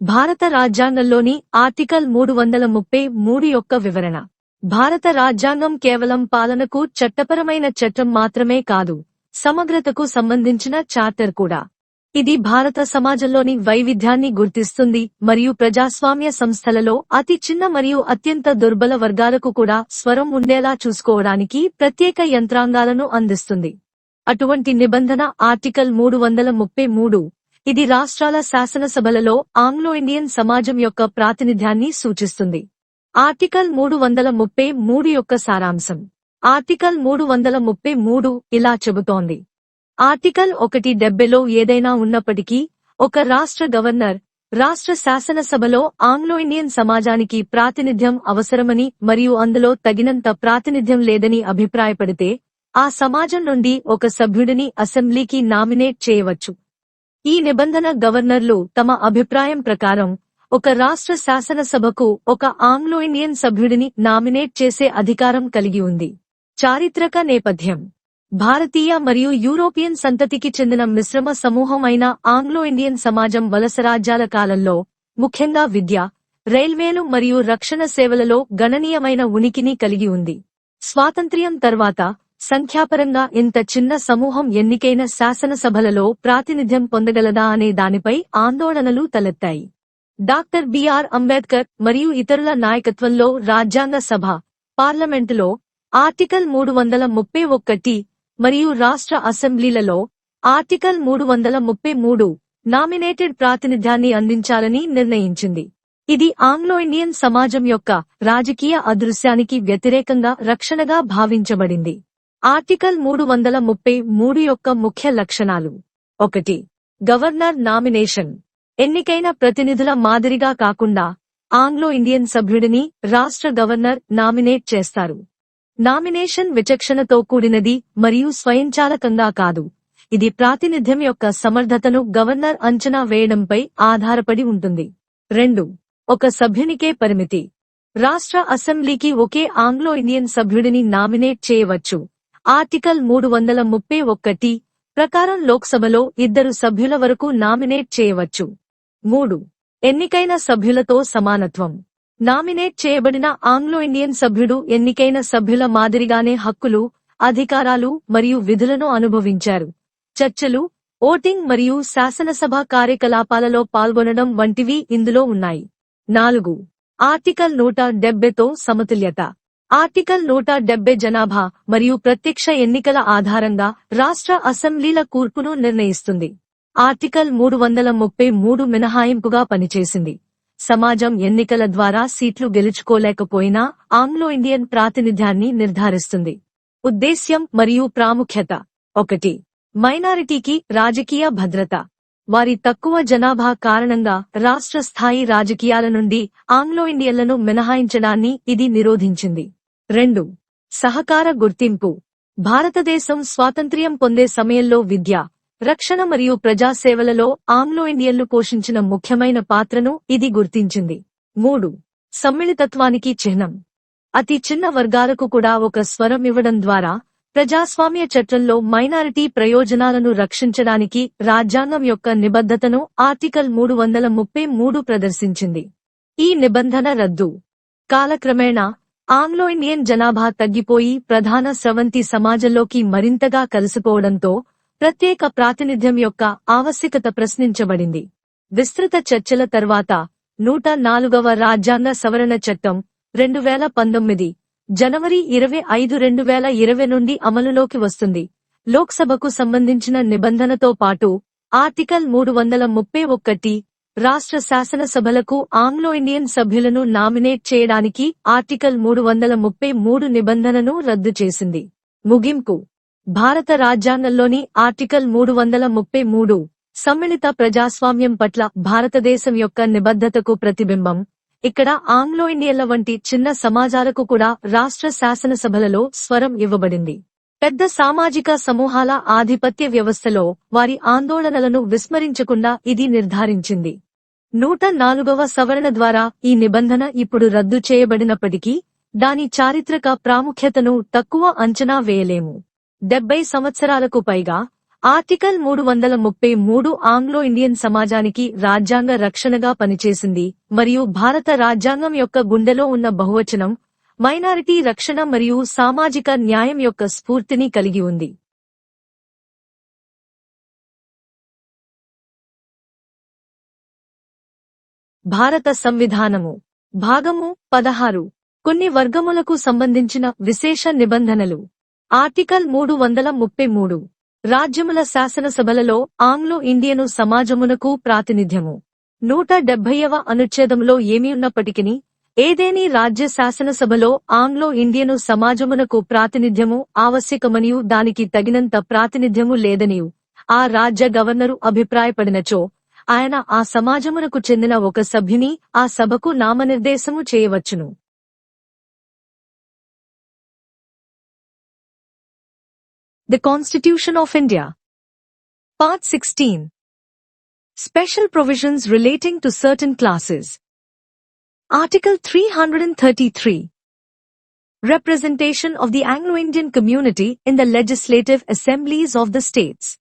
భారత రాజ్యాంగంలోని ఆర్టికల్ మూడు వందల ముప్పై మూడు యొక్క వివరణ. భారత రాజ్యాంగం కేవలం పాలనకు చట్టపరమైన చట్టం మాత్రమే కాదు సమగ్రతకు సంబంధించిన చార్టర్ కూడా. ఇది భారత సమాజంలోని వైవిధ్యాన్ని గుర్తిస్తుంది మరియు ప్రజాస్వామ్య సంస్థలలో అతి చిన్న మరియు అత్యంత దుర్బల వర్గాలకు కూడా స్వరం ఉండేలా చూసుకోవడానికి ప్రత్యేక యంత్రాంగాలను అందిస్తుంది. అటువంటి నిబంధన ఆర్టికల్ మూడు వందల ముప్పై మూడు ఇది రాష్ట్రాల శాసనసభలలో ఆంగ్లో ఇండియన్ సమాజం యొక్క ప్రాతినిధ్యాన్ని సూచిస్తుంది. ఆర్టికల్ మూడు వందల ముప్పై మూడు యొక్క సారాంశం. ఆర్టికల్ మూడు వందల ముప్పై మూడు ఇలా చెబుతోంది. ఆర్టికల్ ఒకటి డెబ్బెలో ఏదైనా ఉన్నప్పటికీ ఒక రాష్ట్ర గవర్నర్ రాష్ట్ర శాసనసభలో ఆంగ్లో ఇండియన్ సమాజానికి ప్రాతినిధ్యం అవసరమని మరియు అందులో తగినంత ప్రాతినిధ్యం లేదని అభిప్రాయపడితే ఆ సమాజం నుండి ఒక సభ్యుడిని అసెంబ్లీకి నామినేట్ చేయవచ్చు. ఈ నిబంధన గవర్నర్లు తమ అభిప్రాయం ప్రకారం ఒక రాష్ట్ర శాసనసభకు ఒక ఆంగ్లో ఇండియన్ సభ్యుడిని నామినేట్ చేసే అధికారం కలిగి ఉంది. చారిత్రక నేపథ్యం. భారతీయ మరియు యూరోపియన్ సంతతికి చెందిన మిశ్రమ సమూహం అయిన ఆంగ్లో ఇండియన్ సమాజం వలసరాజ్యాల కాలంలో ముఖ్యంగా విద్య రైల్వేలు మరియు రక్షణ సేవలలో గణనీయమైన ఉనికిని కలిగి ఉంది. స్వాతంత్ర్యం తర్వాత సంఖ్యాపరంగా ఇంత చిన్న సమూహం ఎన్నికైన శాసనసభలలో ప్రాతినిధ్యం పొందగలదా అనే దానిపై ఆందోళనలు తలెత్తాయి. డాక్టర్ బిఆర్ అంబేద్కర్ మరియు ఇతరుల నాయకత్వంలో రాజ్యాంగ సభ పార్లమెంటులో ఆర్టికల్ మూడు వందల ముప్పై ఒక్కటి మరియు రాష్ట్ర అసెంబ్లీలలో ఆర్టికల్ మూడు వందల ముప్పై మూడు నామినేటెడ్ ప్రాతినిధ్యాన్ని అందించాలని నిర్ణయించింది. ఇది ఆంగ్లో ఇండియన్ సమాజం యొక్క రాజకీయ అదృశ్యానికి వ్యతిరేకంగా రక్షణగా భావించబడింది. ఆర్టికల్ మూడు వందల ముప్పై మూడు యొక్క ముఖ్య లక్షణాలు. ఒకటి గవర్నర్ నామినేషన్. ఎన్నికైన ప్రతినిధుల మాదిరిగా కాకుండా ఆంగ్లో ఇండియన్ సభ్యుడిని రాష్ట్ర గవర్నర్ నామినేట్ చేస్తారు. నామినేషన్ విచక్షణతో కూడినది మరియు స్వయంచాలకంగా కాదు. ఇది ప్రాతినిధ్యం యొక్క సమర్థతను గవర్నర్ అంచనా వేయడంపై ఆధారపడి ఉంటుంది. రెండు ఒక సభ్యునికే పరిమితి. రాష్ట్ర అసెంబ్లీకి ఒకే ఆంగ్లో ఇండియన్ సభ్యుడిని నామినేట్ చేయవచ్చు. ఆర్టికల్ మూడు వందల ముప్పై ఒక్కటి ప్రకారం లోక్సభలో ఇద్దరు సభ్యుల వరకు నామినేట్ చేయవచ్చు. మూడు. ఎన్నికైన సభ్యులతో సమానత్వం. నామినేట్ చేయబడిన ఆంగ్లో ఇండియన్ సభ్యుడు ఎన్నికైన సభ్యుల మాదిరిగానే హక్కులు అధికారాలు మరియు విధులను అనుభవించారు. చర్చలు ఓటింగ్ మరియు శాసనసభ కార్యకలాపాలలో పాల్గొనడం వంటివి ఇందులో ఉన్నాయి. నాలుగు. ఆర్టికల్ నూట డెబ్బెతో సమతుల్యత. ఆర్టికల్ నూట డెబ్బై జనాభా మరియు ప్రత్యక్ష ఎన్నికల ఆధారంగా రాష్ట్ర అసెంబ్లీల కూర్పును నిర్ణయిస్తుంది. ఆర్టికల్ మూడు వందల ముప్పై మూడు మినహాయింపుగా పనిచేసింది. సమాజం ఎన్నికల ద్వారా సీట్లు గెలుచుకోలేకపోయినా ఆంగ్లో ఇండియన్ ప్రాతినిధ్యాన్ని నిర్ధారిస్తుంది. ఉద్దేశ్యం మరియు ప్రాముఖ్యత. ఒకటి. మైనారిటీకి రాజకీయ భద్రత. వారి తక్కువ జనాభా కారణంగా రాష్ట్ర స్థాయి రాజకీయాల నుండి ఆంగ్లో ఇండియన్లను మినహాయించడాన్ని ఇది నిరోధించింది. రెండు. సహకార గుర్తింపు. భారతదేశం స్వాతంత్ర్యం పొందే సమయంలో విద్య రక్షణ మరియు ప్రజాసేవలలో ఆంగ్లో ఇండియన్లు పోషించిన ముఖ్యమైన పాత్రను ఇది గుర్తించింది. మూడు. సమ్మిళితత్వానికి చిహ్నం. అతి చిన్న వర్గాలకు కూడా ఒక స్వరం ఇవ్వడం ద్వారా ప్రజాస్వామ్య చట్టంలో మైనారిటీ ప్రయోజనాలను రక్షించడానికి రాజ్యాంగం యొక్క నిబద్ధతను ఆర్టికల్ మూడు వందల ముప్పై మూడు ప్రదర్శించింది. ఈ నిబంధన రద్దు. కాలక్రమేణా ఆంగ్లో ఇండియన్ జనాభా తగ్గిపోయి ప్రధాన స్రవంతి సమాజంలోకి మరింతగా కలిసిపోవడంతో ప్రత్యేక ప్రాతినిధ్యం యొక్క ఆవశ్యకత ప్రశ్నించబడింది. విస్తృత చర్చల తర్వాత నూట నాలుగవ రాజ్యాంగ సవరణ చట్టం రెండు వేల పంతొమ్మిది జనవరి ఇరవై ఐదు రెండు వేల ఇరవై నుండి అమలులోకి వస్తుంది. లోక్సభకు సంబంధించిన నిబంధనతో పాటు ఆర్టికల్ మూడు వందల ముప్పై ఒకటి రాష్ట్ర శాసనసభలకు ఆంగ్లో ఇండియన్ సభ్యులను నామినేట్ చేయడానికి ఆర్టికల్ మూడు వందల ముప్పై మూడు నిబంధనను రద్దు చేసింది. ముగింపు. భారత రాజ్యాంగంలోని ఆర్టికల్ మూడు వందల ముప్పై మూడు సమ్మిళిత ప్రజాస్వామ్యం పట్ల భారతదేశం యొక్క నిబద్ధతకు ప్రతిబింబం. ఇక్కడ ఆంగ్లో ఇండియన్ల వంటి చిన్న సమాజాలకు కూడా రాష్ట్ర శాసనసభలలో స్వరం ఇవ్వబడింది. పెద్ద సామాజిక సమూహాల ఆధిపత్య వ్యవస్థలో వారి ఆందోళనలను విస్మరించకుండా ఇది నిర్ధారించింది. నూట నాలుగవ సవరణ ద్వారా ఈ నిబంధన ఇప్పుడు రద్దు చేయబడినప్పటికీ దాని చారిత్రక ప్రాముఖ్యతను తక్కువ అంచనా వేయలేము. డెబ్బై సంవత్సరాలకు పైగా ఆర్టికల్ మూడు వందల ముప్పై మూడు ఆంగ్లో ఇండియన్ సమాజానికి రాజ్యాంగ రక్షణగా పనిచేసింది మరియు భారత రాజ్యాంగం యొక్క గుండెలో ఉన్న బహువచనం మైనారిటీ రక్షణ మరియు సామాజిక న్యాయం యొక్క స్ఫూర్తిని కలిగి ఉంది. భారత సంవిధానము. భాగము పదహారు. కొన్ని వర్గములకు సంబంధించిన విశేష నిబంధనలు. ఆర్టికల్ మూడు వందల ముప్పై మూడు. రాజ్యముల శాసనసభలలో ఆంగ్లో ఇండియను సమాజమునకు ప్రాతినిధ్యము. నూట డెబ్బైవ అనుచ్ఛేదంలో ఏమి ఉన్నప్పటికీ ఏదేని రాజ్య శాసనసభలో ఆంగ్లో ఇండియను సమాజమునకు ప్రాతినిధ్యము ఆవశ్యకమనియు దానికి తగినంత ప్రాతినిధ్యము లేదనియు. ఆ రాజ్య గవర్నరు అభిప్రాయపడినచో ఆయన ఆ సమాజమునకు చెందిన ఒక సభ్యుని ఆ సభకు నామనిర్దేశము చేయవచ్చును. The Constitution of India. Part 16 Special Provisions Relating to Certain Classes. Article 333 Representation of the Anglo-Indian Community in the Legislative Assemblies of the States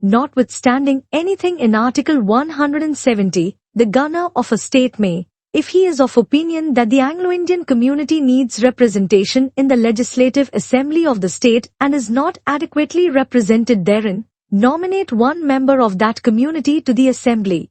Notwithstanding anything in Article 170, the governor of a state may, if he is of opinion that the Anglo-Indian community needs representation in the legislative assembly of the state and is not adequately represented therein, nominate one member of that community to the assembly.